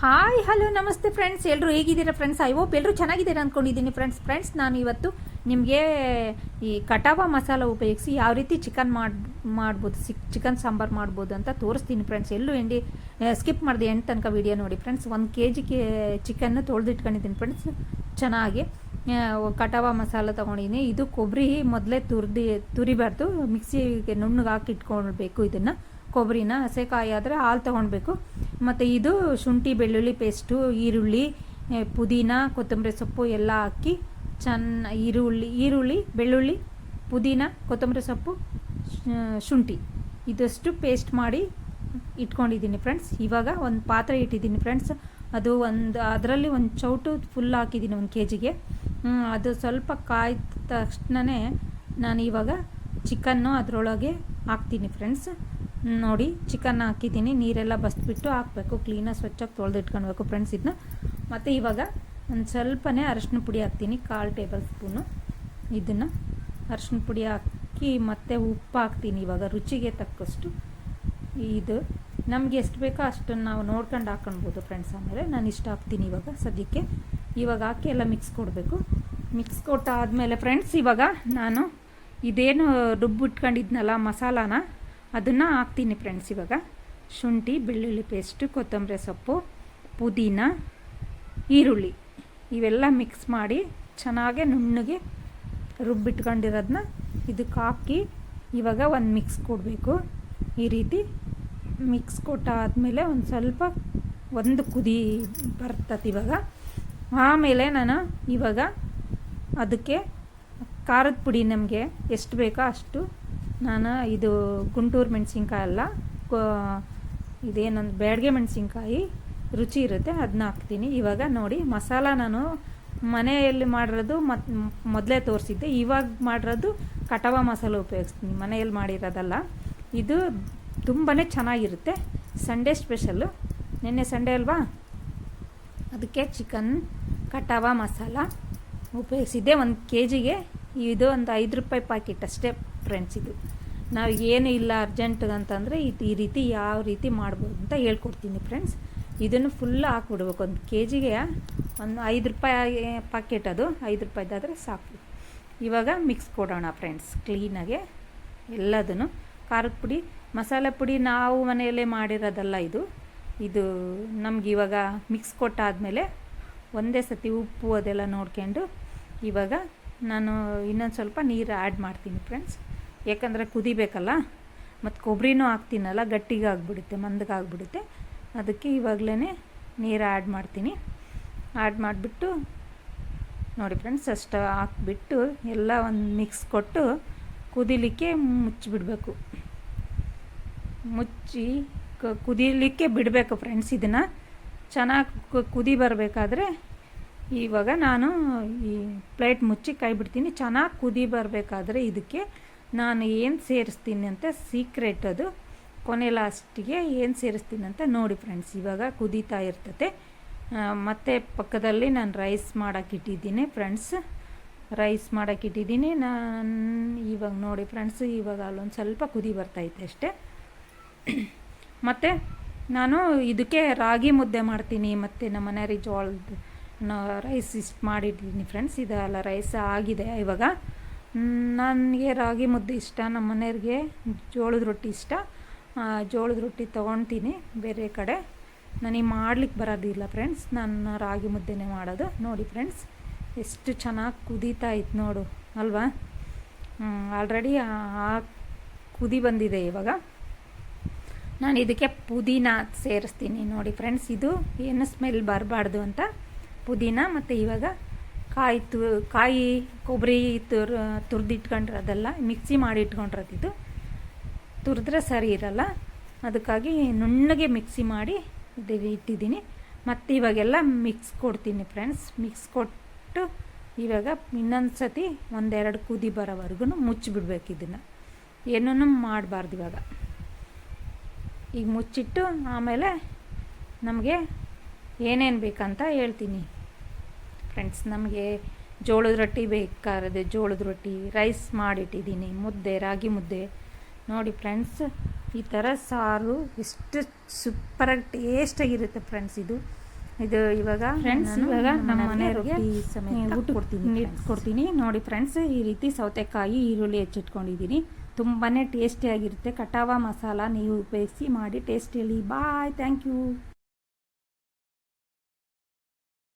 Hi hello ನಮಸ್ತೆ friends ಎಲ್ಲರೂ ಹೇಗಿದ್ದೀರಾ ಫ್ರೆಂಡ್ಸ್ ಐ ಹೋಪ್ ಎಲ್ಲರೂ ಚೆನ್ನಾಗಿದ್ದೀರಾ ಅಂದ್ಕೊಂಡಿದ್ದೀನಿ ಫ್ರೆಂಡ್ಸ್ ಫ್ರೆಂಡ್ಸ್ ನಾನು ಇವತ್ತು ನಿಮಗೆ ಈ ಕಟಾವ ಮಸಾಲ ಉಪಯೋಗಿಸಿ ಯಾವ ರೀತಿ ಚಿಕನ್ ಮಾಡಿ, ಮಾಡ್ಬೋದು ಸಿಕ್ ಚಿಕನ್ ಸಾಂಬಾರು ಮಾಡ್ಬೋದು ಅಂತ ತೋರಿಸ್ತೀನಿ ಫ್ರೆಂಡ್ಸ್ ಎಲ್ಲೂ ಎಂಡಿ ಸ್ಕಿಪ್ ಮಾಡಿದೆ ಎಂಟು ತನಕ ವಿಡಿಯೋ ನೋಡಿ ಫ್ರೆಂಡ್ಸ್ ಒಂದು ಕೆ ಜಿ ಕೆ ಚಿಕನ್ನು ತೊಳೆದಿಟ್ಕೊಂಡಿದ್ದೀನಿ ಫ್ರೆಂಡ್ಸ್ ಚೆನ್ನಾಗಿ ಕಟಾವ ಮಸಾಲ ತೊಗೊಂಡಿದ್ದೀನಿ. ಇದು ಕೊಬ್ಬರಿ ಮೊದಲೇ ತುರಿದು, ತುರಿಬಾರ್ದು. ಮಿಕ್ಸಿಗೆ ನುಣ್ಣಗೆ ಹಾಕಿ ಇಟ್ಕೊಳ್ಬೇಕು ಇದನ್ನು. ಕೊಬ್ಬರಿನ ಹಸೆಕಾಯಿ ಆದರೆ ಹಾಲು ತೊಗೊಳ್ಬೇಕು ಮತ್ತು ಇದು ಶುಂಠಿ, ಬೆಳ್ಳುಳ್ಳಿ ಪೇಸ್ಟು, ಈರುಳ್ಳಿ ಪುದೀನ, ಕೊತ್ತಂಬರಿ ಸೊಪ್ಪು ಎಲ್ಲ ಹಾಕಿ ಚೆನ್ನ ಈರುಳ್ಳಿ ಈರುಳ್ಳಿ, ಬೆಳ್ಳುಳ್ಳಿ, ಪುದೀನ, ಕೊತ್ತಂಬರಿ ಸೊಪ್ಪು ಶುಂಠಿ. ಇದಷ್ಟು ಪೇಸ್ಟ್ ಮಾಡಿ ಇಟ್ಕೊಂಡಿದ್ದೀನಿ ಫ್ರೆಂಡ್ಸ್. ಇವಾಗ ಒಂದು ಪಾತ್ರೆ ಇಟ್ಟಿದ್ದೀನಿ ಫ್ರೆಂಡ್ಸ್. ಅದು ಒಂದು, ಅದರಲ್ಲಿ ಒಂದು ಚೌಟು ಫುಲ್ ಹಾಕಿದ್ದೀನಿ ಒಂದು ಕೆ ಜಿಗೆ ಅದು ಸ್ವಲ್ಪ ಕಾಯ್ದ ತಕ್ಷಣವೇ ನಾನು ಇವಾಗ ಚಿಕನ್ನು ಅದರೊಳಗೆ ಹಾಕ್ತೀನಿ ಫ್ರೆಂಡ್ಸ್. ನೋಡಿ, ಚಿಕನ್ನ ಹಾಕಿದ್ದೀನಿ. ನೀರೆಲ್ಲ ಬಸ್ಬಿಟ್ಟು ಹಾಕಬೇಕು. ಕ್ಲೀನಾಗಿ ಸ್ವಚ್ಛಾಗಿ ತೊಳೆದಿಟ್ಕೊಳ್ಬೇಕು ಫ್ರೆಂಡ್ಸ್ ಇದನ್ನ ಮತ್ತು ಇವಾಗ ಒಂದು ಸ್ವಲ್ಪನೇ ಅರಶಿನ ಪುಡಿ ಹಾಕ್ತೀನಿ. ಕಾಲು ಟೇಬಲ್ ಸ್ಪೂನು ಇದನ್ನು ಅರಶಿನ ಪುಡಿ ಹಾಕಿ ಮತ್ತು ಉಪ್ಪು ಹಾಕ್ತೀನಿ ಇವಾಗ, ರುಚಿಗೆ ತಕ್ಕಷ್ಟು. ಇದು ನಮ್ಗೆ ಎಷ್ಟು ಬೇಕೋ ಅಷ್ಟನ್ನು ನಾವು ನೋಡ್ಕೊಂಡು ಹಾಕೊಳ್ಬೋದು ಫ್ರೆಂಡ್ಸ್ ಆಮೇಲೆ. ನಾನು ಇಷ್ಟ ಹಾಕ್ತೀನಿ ಇವಾಗ ಸದ್ಯಕ್ಕೆ. ಇವಾಗ ಹಾಕಿ ಎಲ್ಲ ಮಿಕ್ಸ್ ಕೊಡಬೇಕು. ಮಿಕ್ಸ್ ಕೊಟ್ಟಾದಮೇಲೆ ಫ್ರೆಂಡ್ಸ್ ಇವಾಗ ನಾನು ಇದೇನು ರುಬ್ಬಿಟ್ಕೊಂಡಿದ್ನಲ್ಲ ಮಸಾಲಾನ ಅದನ್ನು ಹಾಕ್ತೀನಿ ಫ್ರೆಂಡ್ಸ್ ಇವಾಗ. ಶುಂಠಿ, ಬೆಳ್ಳುಳ್ಳಿ ಪೇಸ್ಟು ಕೊತ್ತಂಬರಿ ಸೊಪ್ಪು, ಪುದೀನ, ಈರುಳ್ಳಿ ಇವೆಲ್ಲ ಮಿಕ್ಸ್ ಮಾಡಿ ಚೆನ್ನಾಗೆ ನುಣ್ಣಗೆ ರುಬ್ಬಿಟ್ಕೊಂಡಿರೋದನ್ನ ಇದಕ್ಕೆ ಹಾಕಿ ಇವಾಗ ಒಂದು ಮಿಕ್ಸ್ ಕೊಡಬೇಕು. ಈ ರೀತಿ ಮಿಕ್ಸ್ ಕೊಟ್ಟಾದಮೇಲೆ ಒಂದು ಸ್ವಲ್ಪ ಒಂದು ಕುದಿ ಬರ್ತದೆ ಇವಾಗ. ಆಮೇಲೆ ನಾನು ಇವಾಗ ಅದಕ್ಕೆ ಖಾರದ ಪುಡಿ ನಮಗೆ ಎಷ್ಟು ಬೇಕೋ ಅಷ್ಟು ನಾನು ಇದು ಗುಂಟೂರು ಮೆಣಸಿನ್ಕಾಯಿ ಅಲ್ಲ ಇದೇನೊಂದು ಬ್ಯಾಡ್ಗೆ ಮೆಣಸಿನ್ಕಾಯಿ, ರುಚಿ ಇರುತ್ತೆ ಅದನ್ನ ಹಾಕ್ತೀನಿ. ಇವಾಗ ನೋಡಿ, ಮಸಾಲ ನಾನು ಮನೆಯಲ್ಲಿ ಮಾಡಿರೋದು ಮತ್ತು ಮೊದಲೇ ತೋರಿಸಿದ್ದೆ. ಇವಾಗ ಮಾಡಿರೋದು ಕಟವ ಮಸಾಲ ಉಪಯೋಗಿಸ್ತೀನಿ, ಮನೆಯಲ್ಲಿ ಮಾಡಿರೋದಲ್ಲ. ಇದು ತುಂಬಾ ಚೆನ್ನಾಗಿರುತ್ತೆ. Sunday special. ನಿನ್ನೆ ಸಂಡೇ ಅಲ್ವಾ? ಅದಕ್ಕೆ ಚಿಕನ್, ಕಟಾವ ಮಸಾಲ ಉಪಯೋಗಿಸಿದ್ದೆ. ಒಂದು ಕೆ ಜಿಗೆ ಇದು ಒಂದು ಐದು ರೂಪಾಯಿ ಪ್ಯಾಕೆಟ್ ಅಷ್ಟೇ. ಫ್ರೆಂಡ್ಸ್ ಇದು. ನಾವು ಏನು ಇಲ್ಲ ಅರ್ಜೆಂಟ್ ಅಂತಂದರೆ ಇದು ಈ ರೀತಿ ಯಾವ ರೀತಿ ಮಾಡ್ಬೋದು ಅಂತ ಹೇಳ್ಕೊಡ್ತೀನಿ ಫ್ರೆಂಡ್ಸ್ ಇದನ್ನು ಫುಲ್ ಹಾಕ್ಬಿಡ್ಬೇಕು. ಒಂದು ಕೆ ಜಿಗೆ ಒಂದು ಐದು ರೂಪಾಯಿ ಪಾಕೆಟ್ ಅದು, ಐದು ರೂಪಾಯಿದಾದರೆ ಸಾಕು. ಇವಾಗ ಮಿಕ್ಸ್ ಕೊಡೋಣ ಫ್ರೆಂಡ್ಸ್ ಕ್ಲೀನಾಗೆ ಎಲ್ಲದನ್ನು. ಖಾರದ ಪುಡಿ, ಮಸಾಲೆ ಪುಡಿ ನಾವು ಮನೆಯಲ್ಲೇ ಮಾಡಿರೋದಲ್ಲ ಇದು. ಇದು ನಮ್ಗೆ ಇವಾಗ ಮಿಕ್ಸ್ ಕೊಟ್ಟಾದಮೇಲೆ ಒಂದೇ ಸತಿ ಉಪ್ಪು ಅದೆಲ್ಲ ನೋಡ್ಕೊಂಡು ಇವಾಗ ನಾನು ಇನ್ನೊಂದು ಸ್ವಲ್ಪ ನೀರು ಆ್ಯಡ್ ಮಾಡ್ತೀನಿ ಫ್ರೆಂಡ್ಸ್ ಯಾಕಂದರೆ ಕುದಿಬೇಕಲ್ಲ? ಮತ್ತು ಕೊಬ್ಬರಿನೂ ಹಾಕ್ತೀನಲ್ಲ ಗಟ್ಟಿಗಾಗ್ಬಿಡುತ್ತೆ ಮಂದಗಾಗ್ಬಿಡುತ್ತೆ ಅದಕ್ಕೆ ಇವಾಗಲೇ ನೀರು ಆ್ಯಡ್ ಮಾಡ್ತೀನಿ. ಆ್ಯಡ್ ಮಾಡಿಬಿಟ್ಟು, ನೋಡಿ ಫ್ರೆಂಡ್ಸ್ ಅಷ್ಟು ಹಾಕ್ಬಿಟ್ಟು ಎಲ್ಲ ಒಂದು ಮಿಕ್ಸ್ ಕೊಟ್ಟು ಕುದಿಲಿಕ್ಕೆ ಮುಚ್ಚಿಬಿಡಬೇಕು. ಮುಚ್ಚಿ ಕ- ಕುದಿಲಿಕ್ಕೆ ಬಿಡಬೇಕು ಫ್ರೆಂಡ್ಸ್ ಇದನ್ನು. ಚೆನ್ನಾಗಿ ಕುದಿ ಬರಬೇಕಾದ್ರೆ ಇವಾಗ ನಾನು ಈ ಪ್ಲೇಟ್ ಮುಚ್ಚಿ ಕೈ ಬಿಡ್ತೀನಿ ಚೆನ್ನಾಗಿ ಕುದಿ ಬರಬೇಕಾದ್ರೆ ಇದಕ್ಕೆ ನಾನು ಏನು ಸೇರಿಸ್ತೀನಿ ಅಂತ ಸೀಕ್ರೆಟ್ ಅದು. ಕೊನೆ ಲಾಸ್ಟಿಗೆ ಏನು ಸೇರಿಸ್ತೀನಿ ಅಂತ ನೋಡಿ ಫ್ರೆಂಡ್ಸ್ ಇವಾಗ ಕುದೀತಾ ಇರ್ತತೆ ಮತ್ತು ಪಕ್ಕದಲ್ಲಿ ನಾನು ರೈಸ್ ಮಾಡೋಕ್ಕಿಟ್ಟಿದ್ದೀನಿ ಫ್ರೆಂಡ್ಸ್ ರೈಸ್ ಮಾಡೋಕ್ಕಿಟ್ಟಿದ್ದೀನಿ ನಾನು ಇವಾಗ ನೋಡಿ ಫ್ರೆಂಡ್ಸ್ ಇವಾಗ ಅಲ್ಲೊಂದು ಸ್ವಲ್ಪ ಕುದಿ ಬರ್ತೈತೆ ಅಷ್ಟೇ. ಮತ್ತು ನಾನು ಇದಕ್ಕೆ ರಾಗಿ ಮುದ್ದೆ ಮಾಡ್ತೀನಿ, ಮತ್ತು ನಮ್ಮ ಮನೆಯವ್ರಿಗೆ ಜೋಳದ ರೈಸ್ ಇಷ್ಟು ಮಾಡಿದ್ದೀನಿ ಫ್ರೆಂಡ್ಸ್ ಇದೆಲ್ಲ ರೈಸ್ ಆಗಿದೆ ಇವಾಗ. ನನಗೆ ರಾಗಿ ಮುದ್ದೆ ಇಷ್ಟ, ನಮ್ಮ ಮನೆಯವ್ರಿಗೆ ಜೋಳದ ರೊಟ್ಟಿ ಇಷ್ಟ. ಜೋಳದ ರೊಟ್ಟಿ ತೊಗೊಳ್ತೀನಿ ಬೇರೆ ಕಡೆ. ನನಗೆ ಮಾಡ್ಲಿಕ್ಕೆ ಬರೋದಿಲ್ಲ ಫ್ರೆಂಡ್ಸ್ ನಾನು ರಾಗಿ ಮುದ್ದೆನೇ ಮಾಡೋದು. ನೋಡಿ ಫ್ರೆಂಡ್ಸ್ ಎಷ್ಟು ಚೆನ್ನಾಗಿ ಕುದೀತಾ ಇತ್ತು ನೋಡು, ಅಲ್ವಾ? ಆಲ್ರೆಡಿ ಆ ಕುದಿ ಬಂದಿದೆ ಇವಾಗ. ನಾನು ಇದಕ್ಕೆ ಪುದೀನ ಸೇರಿಸ್ತೀನಿ ನೋಡಿ ಫ್ರೆಂಡ್ಸ್ ಇದು ಏನು ಸ್ಮೆಲ್ ಬರಬಾರ್ದು ಅಂತ. ಪುದೀನ ಮತ್ತು ಇವಾಗ ಕಾಯಿ ತು, ಕಾಯಿ, ಕೊಬ್ಬರಿ ತುರ್ ತುರಿದಿಟ್ಕೊಂಡಿರೋದೆಲ್ಲ ಮಿಕ್ಸಿ ಮಾಡಿ ಇಟ್ಕೊಂಡಿರೋದಿದ್ದು ತುರಿದ್ರೆ ಸರಿ ಇರಲ್ಲ. ಅದಕ್ಕಾಗಿ ನುಣ್ಣಗೆ ಮಿಕ್ಸಿ ಮಾಡಿ ಇದು ಇಟ್ಟಿದ್ದೀನಿ. ಮತ್ತು ಇವಾಗೆಲ್ಲ ಮಿಕ್ಸ್ ಕೊಡ್ತೀನಿ ಫ್ರೆಂಡ್ಸ್. ಮಿಕ್ಸ್ ಕೊಟ್ಟು ಇವಾಗ ಇನ್ನೊಂದು ಸತಿ ಒಂದೆರಡು ಕುದಿ ಬರೋವರೆಗೂ ಮುಚ್ಚಿಬಿಡ್ಬೇಕು ಇದನ್ನು. ಏನೂ ಮಾಡಬಾರ್ದು ಇವಾಗ. ಈಗ ಮುಚ್ಚಿಟ್ಟು ಆಮೇಲೆ ನಮಗೆ ಏನೇನು ಬೇಕಂತ ಹೇಳ್ತೀನಿ. ಫ್ರೆಂಡ್ಸ್ ನಮಗೆ ಜೋಳದ ರೊಟ್ಟಿ ಬೇಕಾರದೆ ಜೋಳದ ರೊಟ್ಟಿ ರೈಸ್ ಮಾಡಿಟ್ಟಿದ್ದೀನಿ. ಮುದ್ದೆ ರಾಗಿ ಮುದ್ದೆ. ನೋಡಿ ಫ್ರೆಂಡ್ಸ್ ಈ ಥರ ಸಾರು ಎಷ್ಟು ಸೂಪರಾಗಿ ಟೇಸ್ಟಾಗಿರುತ್ತೆ ಫ್ರೆಂಡ್ಸ್ ಇದು. ಇದು ಇವಾಗ ಫ್ರೆಂಡ್ಸ್ ಇವಾಗ ನಮ್ಮ ಮನೆ ಮನೆಯವ್ರಿಗೆ ಮನೆಯವ್ರಿಗೆ ರೊಟ್ಟಿ ಸಮೇತ ಊಟ ಕೊಡ್ತೀನಿ ಕೊಡ್ತೀನಿ. ನೋಡಿ ಫ್ರೆಂಡ್ಸ್ ಈ ರೀತಿ ಸೌತೆಕಾಯಿ ಈರುಳ್ಳಿ ಹೆಚ್ಚಿಟ್ಕೊಂಡಿದ್ದೀನಿ. ತುಂಬಾ ಟೇಸ್ಟಿಯಾಗಿರುತ್ತೆ ಕಟಾವ ಮಸಾಲ ನೀವು ಉಪಯೋಗಿಸಿ ಮಾಡಿ ಟೇಸ್ಟಿಯಲ್ಲಿ ಬಾಯ್ ಥ್ಯಾಂಕ್ ಯು